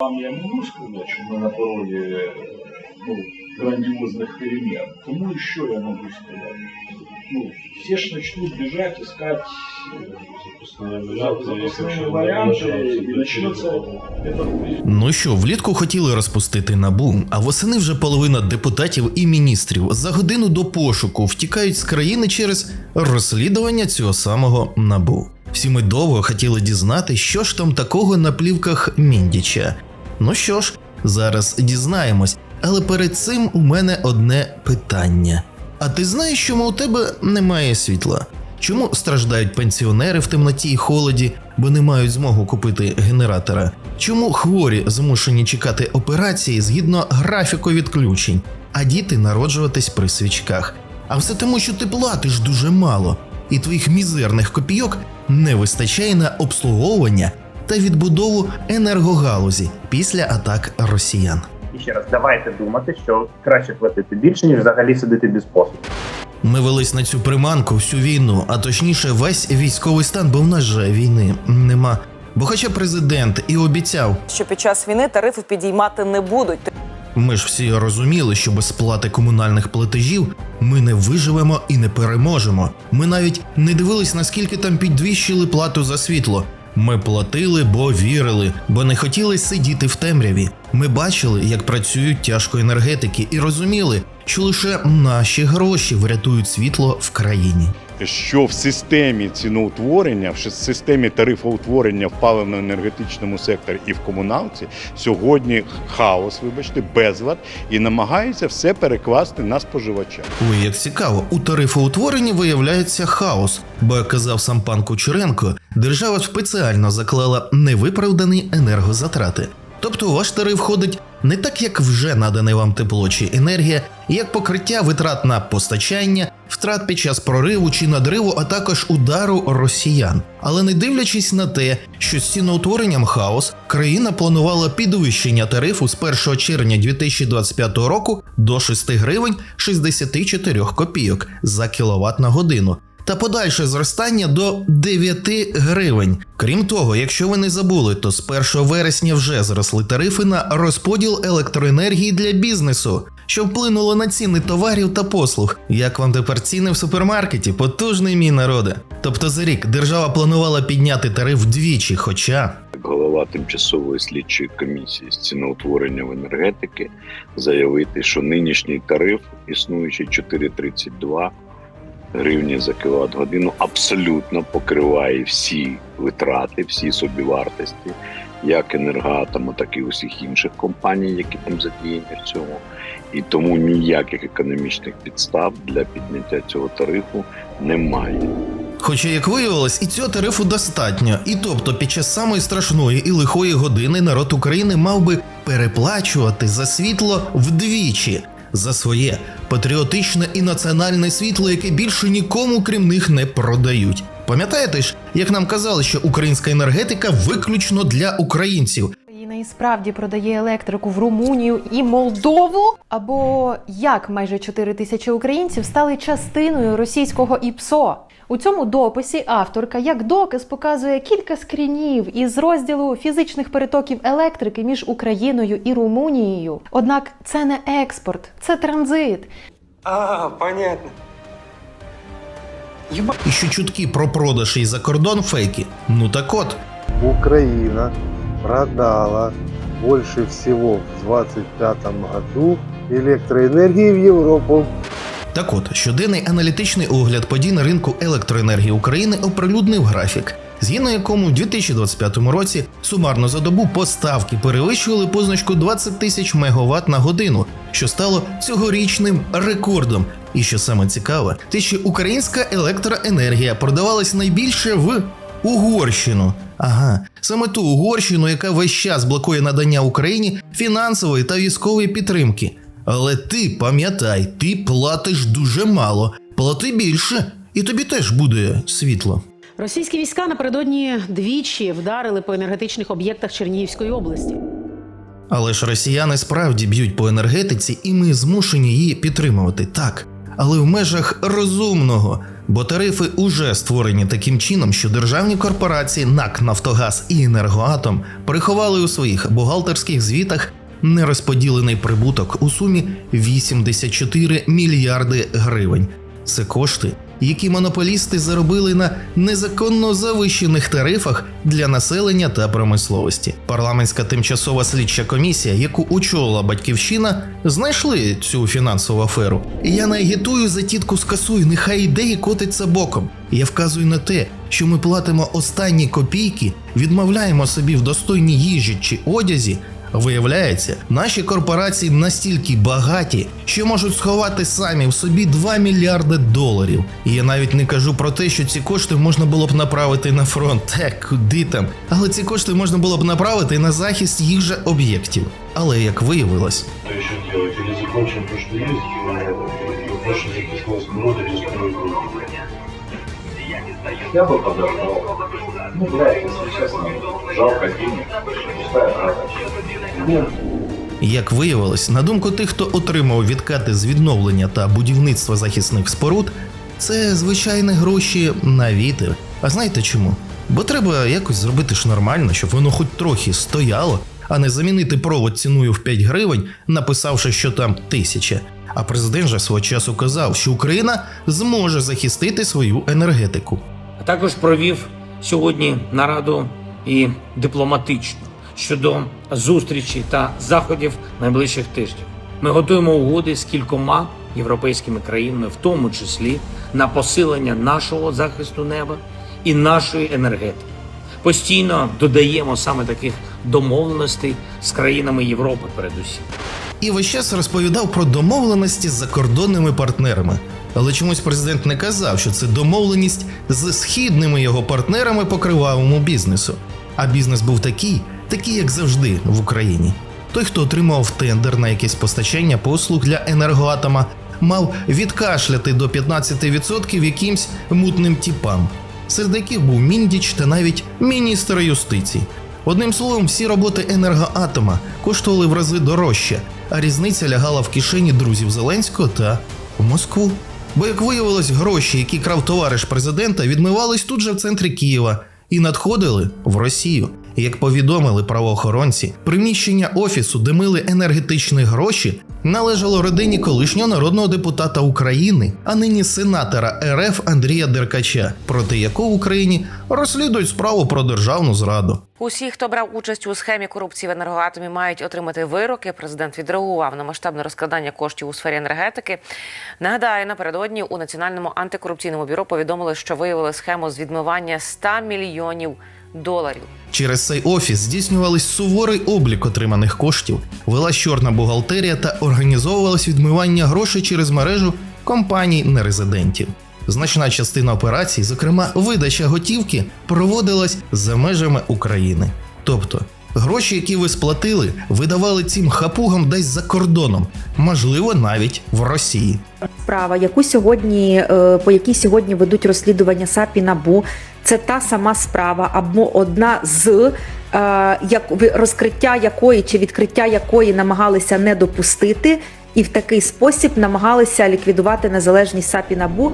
Вам я могу сказать, что мы на пороге ну, грандиозных перемен. Кому еще я могу сказать? Ну, все ж начнут бежать, искать э, запасные варианты, и начнется это Ну що, влітку хотіли розпустити набу, а восени вже половина депутатів і міністрів за годину до пошуку втікають з країни через розслідування цього самого набу. Всі ми довго хотіли дізнати, що ж там такого на плівках Міндіча. Ну що ж, зараз дізнаємось, але перед цим у мене одне питання. А ти знаєш, чому у тебе немає світла? Чому страждають пенсіонери в темноті і холоді, бо не мають змогу купити генератора? Чому хворі змушені чекати операції згідно графіку відключень, а діти народжуватись при свічках? А все тому, що ти платиш дуже мало, і твоїх мізерних копійок не вистачає на обслуговування та відбудову енергогалузі після атак росіян. І ще раз, давайте думати, що краще платити більше, ніж взагалі сидіти без послуг. Ми велись на цю приманку всю війну, а точніше, весь військовий стан, бо в нас же війни нема. Бо хоча президент і обіцяв, що під час війни тарифи підіймати не будуть. ми ж всі розуміли, що без сплати комунальних платежів ми не виживемо і не переможемо. Ми навіть не дивились, наскільки там підвищили плату за світло. Ми платили, бо вірили, бо не хотіли сидіти в темряві. Ми бачили, як працюють тяжко енергетики, і розуміли, що лише наші гроші врятують світло в країні. Що в системі ціноутворення, в системі тарифоутворення в паливно-енергетичному секторі і в комуналці сьогодні хаос, вибачте, безлад, і намагаються все перекласти на споживача. Ой, як цікаво, у тарифоутворенні виявляється хаос, бо як казав сам пан Кучеренко, держава спеціально заклала невиправдані енергозатрати. Тобто ваш тариф входить не так, як вже наданий вам тепло чи енергія, як покриття витрат на постачання, втрат під час прориву чи надриву, а також удару росіян. Але не дивлячись на те, що з ціноутворенням хаос, країна планувала підвищення тарифу з 1 червня 2025 року до 6 гривень 64 копійок за кіловат на годину. Та подальше зростання до 9 гривень. Крім того, якщо ви не забули, то з 1 вересня вже зросли тарифи на розподіл електроенергії для бізнесу, що вплинуло на ціни товарів та послуг. Як вам тепер ціни в супермаркеті? Потужний мій народе. Тобто за рік держава планувала підняти тариф вдвічі, хоча голова тимчасової слідчої комісії з ціноутворення в енергетики заявити, що нинішній тариф, існуючий 4,32 гривні за кіловат годину, абсолютно покриває всі витрати, всі собівартості, як енергоатому, так і усіх інших компаній, які там задіяні в цьому. І тому ніяких економічних підстав для підняття цього тарифу немає. Хоча, як виявилось, і цього тарифу достатньо. І тобто, під час самої страшної і лихої години народ України мав би переплачувати за світло вдвічі за своє патріотичне і національне світло, яке більше нікому крім них не продають. Пам'ятаєте ж, як нам казали, що українська енергетика виключно для українців, і справді продає електрику в Румунію і Молдову. Або як майже 4 тисячі українців стали частиною російського ІПСО. У цьому дописі авторка як доказ показує кілька скрінів із розділу фізичних перетоків електрики між Україною і Румунією. Однак це не експорт, це транзит. А, понятно. І що чутки про продаж і за кордон фейки. Ну так от, Украина продала больше всего в 2025 году электроэнергии в Европу. Так от, щоденний аналітичний огляд подій на ринку електроенергії України оприлюднив графік, згідно якому у 2025 році сумарно за добу поставки перевищували позначку 20 тисяч мегаватт на годину, що стало цьогорічним рекордом. І що саме цікаве, те, що українська електроенергія продавалась найбільше в Угорщину. Ага, саме ту Угорщину, яка весь час блокує надання Україні фінансової та військової підтримки. Але ти пам'ятай, ти платиш дуже мало, плати більше, і тобі теж буде світло. Російські війська напередодні двічі вдарили по енергетичних об'єктах Чернігівської області. Але ж росіяни справді б'ють по енергетиці, і ми змушені її підтримувати так. Але в межах розумного. Бо тарифи уже створені таким чином, що державні корпорації НАК Нафтогаз і Енергоатом приховали у своїх бухгалтерських звітах нерозподілений прибуток у сумі 84 мільярди гривень. Це кошти, які монополісти заробили на незаконно завищених тарифах для населення та промисловості. Парламентська тимчасова слідча комісія, яку очолила батьківщина, знайшли цю фінансову аферу. Я не агітую за тітку скасуй, нехай ідеї котиться боком. Я вказую на те, що ми платимо останні копійки, відмовляємо собі в достойній їжі чи одязі. Виявляється, наші корпорації настільки багаті, що можуть сховати самі в собі 2 мільярди доларів. І я навіть не кажу про те, що ці кошти можна було б направити на фронт, те, куди там. Але ці кошти можна було б направити на захист їх же об'єктів. Але як виявилось, Что еще делать? Или закончим то, что есть, и больше записалось много рискует. Я бы подождал. Ну, блядь, если честно, жалко денег. Пустая трата. Як виявилось, на думку тих, хто отримав відкати з відновлення та будівництва захисних споруд, це звичайні гроші на вітер. А знаєте чому? Бо треба якось зробити ж нормально, щоб воно хоч трохи стояло, а не замінити провод ціною в 5 гривень, написавши, що там тисяча. А президент же свого часу казав, що Україна зможе захистити свою енергетику. А також провів сьогодні нараду і дипломатичну щодо зустрічі та заходів найближчих тижнів. Ми готуємо угоди з кількома європейськими країнами, в тому числі на посилення нашого захисту неба і нашої енергетики. Постійно додаємо саме таких домовленостей з країнами Європи, передусім. І весь час розповідав про домовленості з закордонними партнерами. Але чомусь президент не казав, що це домовленість з східними його партнерами по кривавому бізнесу. А бізнес був такий, такий, як завжди, в Україні. Той, хто отримав тендер на якесь постачання послуг для енергоатома, мав відкашляти до 15% якимсь мутним тіпам, серед яких був Міндіч та навіть міністр юстиції. Одним словом, всі роботи енергоатома коштували в рази дорожче, а різниця лягала в кишені друзів Зеленського та в Москву. Бо, як виявилось, гроші, які крав товариш президента, відмивались тут же в центрі Києва і надходили в Росію. Як повідомили правоохоронці, приміщення офісу, де мили енергетичні гроші, належало родині колишнього народного депутата України, а нині сенатора РФ Андрія Деркача, проти якого в Україні розслідують справу про державну зраду. Усі, хто брав участь у схемі корупції в енергоатомі, мають отримати вироки. Президент відреагував на масштабне розкрадання коштів у сфері енергетики. Нагадаю, напередодні у національному антикорупційному бюро повідомили, що виявили схему з відмивання 100 мільйонів доларів. Через цей офіс здійснювались суворий облік отриманих коштів, велась чорна бухгалтерія та організовувалось відмивання грошей через мережу компаній нерезидентів. Значна частина операцій, зокрема видача готівки, проводилась за межами України. Тобто гроші, які ви сплатили, видавали цим хапугам десь за кордоном, можливо, навіть в Росії. Справа, яку сьогодні е, по якій сьогодні ведуть розслідування САП і НАБУ, це та сама справа, або одна з е, як розкриття якої чи відкриття якої намагалися не допустити, і в такий спосіб намагалися ліквідувати незалежність САП і НАБУ.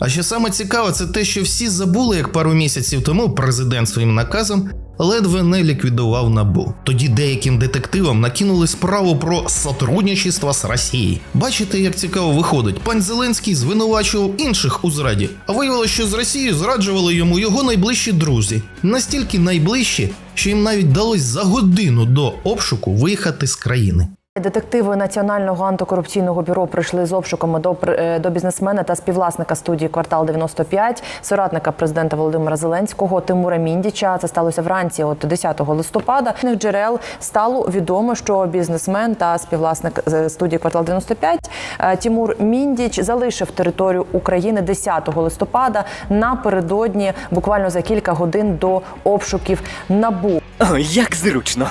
А що саме цікаве, це те, що всі забули, як пару місяців тому президент своїм наказом ледве не ліквідував набу. Тоді деяким детективам накинули справу про сотрудничество з Росією. Бачите, як цікаво виходить. Пан Зеленський звинувачував інших у зраді, а виявилося, що з Росією зраджували йому його найближчі друзі. Настільки найближчі, що їм навіть вдалося за годину до обшуку виїхати з країни. Детективи Національного антикорупційного бюро прийшли з обшуками до е, до бізнесмена та співвласника студії Квартал 95, соратника президента Володимира Зеленського Тимура Міндіча. Це сталося вранці, от 10 листопада. З джерел стало відомо, що бізнесмен та співвласник е, студії Квартал 95 е, Тимур Міндіч залишив територію України 10 листопада напередодні, буквально за кілька годин до обшуків набу. Як зручно.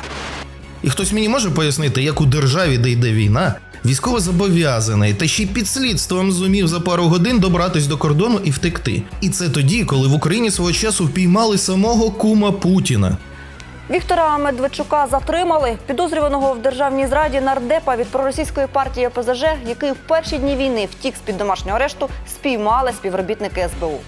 І хтось мені може пояснити, як у державі, де йде війна, військовозобов'язаний та ще й під слідством зумів за пару годин добратись до кордону і втекти. І це тоді, коли в Україні свого часу впіймали самого кума Путіна. Віктора Медведчука затримали. Підозрюваного в державній зраді нардепа від проросійської партії ОПЗЖ, який в перші дні війни втік з під домашнього арешту, спіймали співробітники СБУ.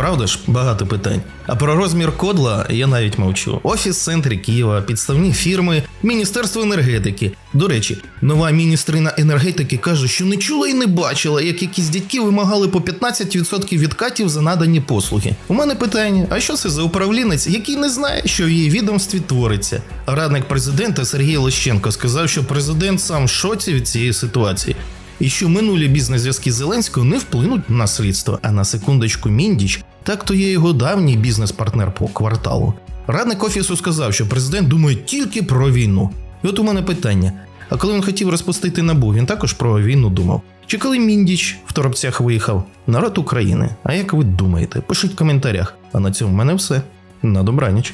Правда ж, багато питань. А про розмір кодла я навіть мовчу. Офіс в центрі Києва, підставні фірми, Міністерство енергетики. До речі, нова міністрина енергетики каже, що не чула і не бачила, як якісь дядьки вимагали по 15% відкатів за надані послуги. У мене питання: а що це за управлінець, який не знає, що в її відомстві твориться? Радник президента Сергій Лещенко сказав, що президент сам в шоці від цієї ситуації і що минулі бізнес-зв'язки Зеленського не вплинуть на слідство, а на секундочку Міндіч, так то є його давній бізнес-партнер по кварталу. Радник офісу сказав, що президент думає тільки про війну. І от у мене питання: а коли він хотів розпустити набу, він також про війну думав? Чи коли Міндіч в торопцях виїхав? Народ України. А як ви думаєте? Пишіть в коментарях. А на цьому в мене все. На добраніч.